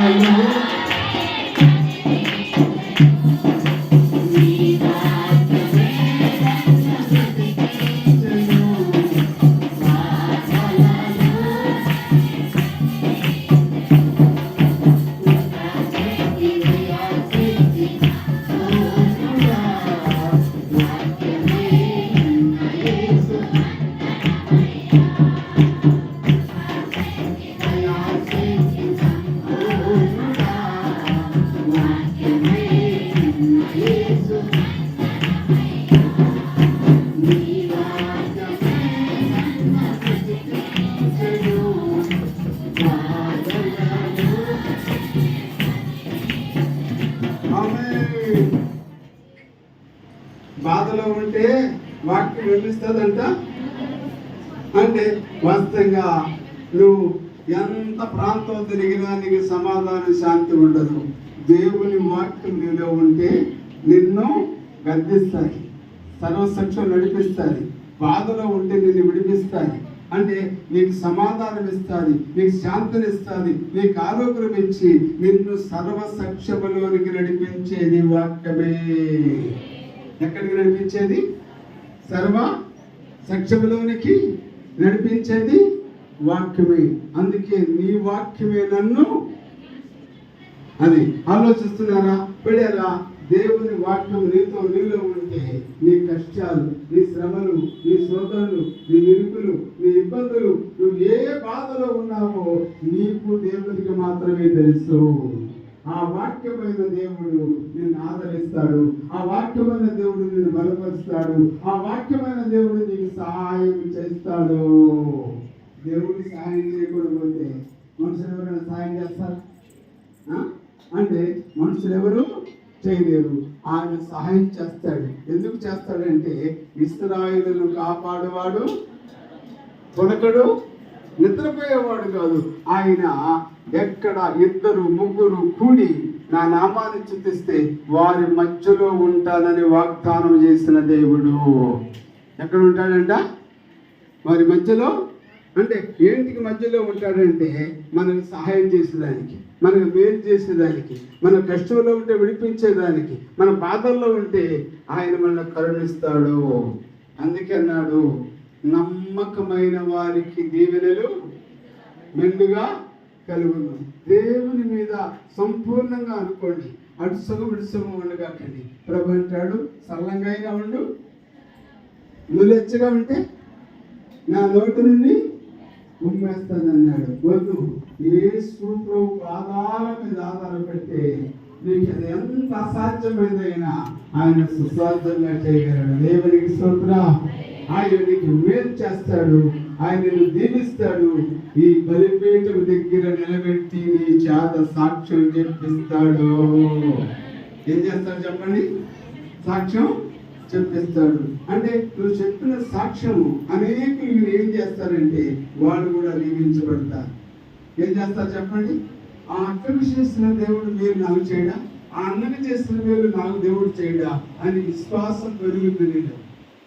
I know. బాధలో ఉంటే వాక్యం వినిపిస్తుందంట? అంటే వాస్తవంగా నువ్వు ఎంత ప్రాంతం తిరిగినా నీకు సమాధానం శాంతి ఉండదు. దేవుని వాక్యం నీలో ఉంటే నిన్ను గర్దిస్తాయి సర్వసక్షం నడిపిస్తాయి. బాధలో ఉంటే నిన్ను విడిపిస్తాయి. అంటే నీకు సమాధానం ఇస్తుంది నీకు శాంతిని ఇస్తుంది నీకు ఆరోగ్యం ఇచ్చి నిన్ను సర్వసక్షములోనికి నడిపించేది వాక్యమే. ఎక్కడికి నడిపించేది? సర్వ సక్షములోనికి నడిపించేది వాక్యమే. అందుకే నీ వాక్యమే నన్ను అది ఆలోచిస్తున్నారా? పెడారా దేవుని వాక్యం నీతో నీలో ఉంటే నీ కష్టాలు నీ శ్రమలు నీ శోధనలు నీ ఇరుకులు నీ ఇబ్బందులు నువ్వు ఏ బాధలో ఉన్నావో నీకు దేవునికి మాత్రమే తెలుసు. ఆ వాక్యమైన దేవుడు నిన్ను ఆదరిస్తాడు. ఆ వాక్యమైన దేవుడు నిన్ను బలపరుస్తాడు. ఆ వాక్యమైన దేవుడు నీకు సహాయం చేస్తాడు. దేవుడి సహాయం చేయకూడకపోతే మనుషులు ఎవరైనా సహాయం చేస్తారు? అంటే మనుషులు ఎవరు? చేయలేరు. ఆయన సహాయం చేస్తాడు. ఎందుకు చేస్తాడంటే ఇస్రాయిలను కాపాడేవాడు కొనకడు నిద్రపోయేవాడు కాదు. ఆయన ఎక్కడ ఇద్దరు ముగ్గురు కూడి నా నామాన్ని చింతిస్తే వారి మధ్యలో ఉంటానని వాగ్దానం చేసిన దేవుడు. ఎక్కడ ఉంటాడంట? వారి మధ్యలో అంటే ఏంటికి మధ్యలో ఉంటాడంటే మనకు సహాయం చేసేదానికి మనకు మేలు చేసేదానికి మన కష్టంలో ఉంటే విడిపించేదానికి మన బాధల్లో ఉంటే ఆయన మనల్ని కరుణిస్తాడు. అందుకన్నాడు నమ్మకమైన వారికి దీవెనలు మెండుగా కలుగును. దేవుని మీద సంపూర్ణంగా అనుకోండి. అటు సగం ఇటు సగం ఉండగాకండి ప్రభు అంటాడు సరళంగా అయినా ఉండు. నులెచ్చగా ఉంటే నా నోటి నుండి ఉమ్మేస్తానన్నాడు వద్దు. ఏ ప్రభు ఆధారం మీద ఆధారపెడితే నీకు అది ఎంత అసాధ్యమైందైనా ఆయన సుసాధ్యంగా చేయగలడు. దేవునికి స్తోత్ర. ఆయన నీకు మేలు చేస్తాడు. ఆయన నిన్ను దీవిస్తాడు. ఈ బలిపీఠం దగ్గర నిలబెట్టి నీ చేత సాక్ష్యం చెప్పిస్తాడు. ఏం చేస్తాడు చెప్పండి? సాక్ష్యం? చెప్పిస్తాడు. అంటే నువ్వు చెప్పిన సాక్ష్యము అనేకులు మీరు ఏం చేస్తారంటే వాళ్ళు కూడా నియమించబడతారు ఏం చేస్తారు చెప్పండి? ఆ అక్కకు చేసిన దేవుడు మీరు నాకు చేయడా? ఆ అన్నకు చేసిన మేలు నాకు దేవుడు చేయడా? అని విశ్వాసం పెరుగుతుంది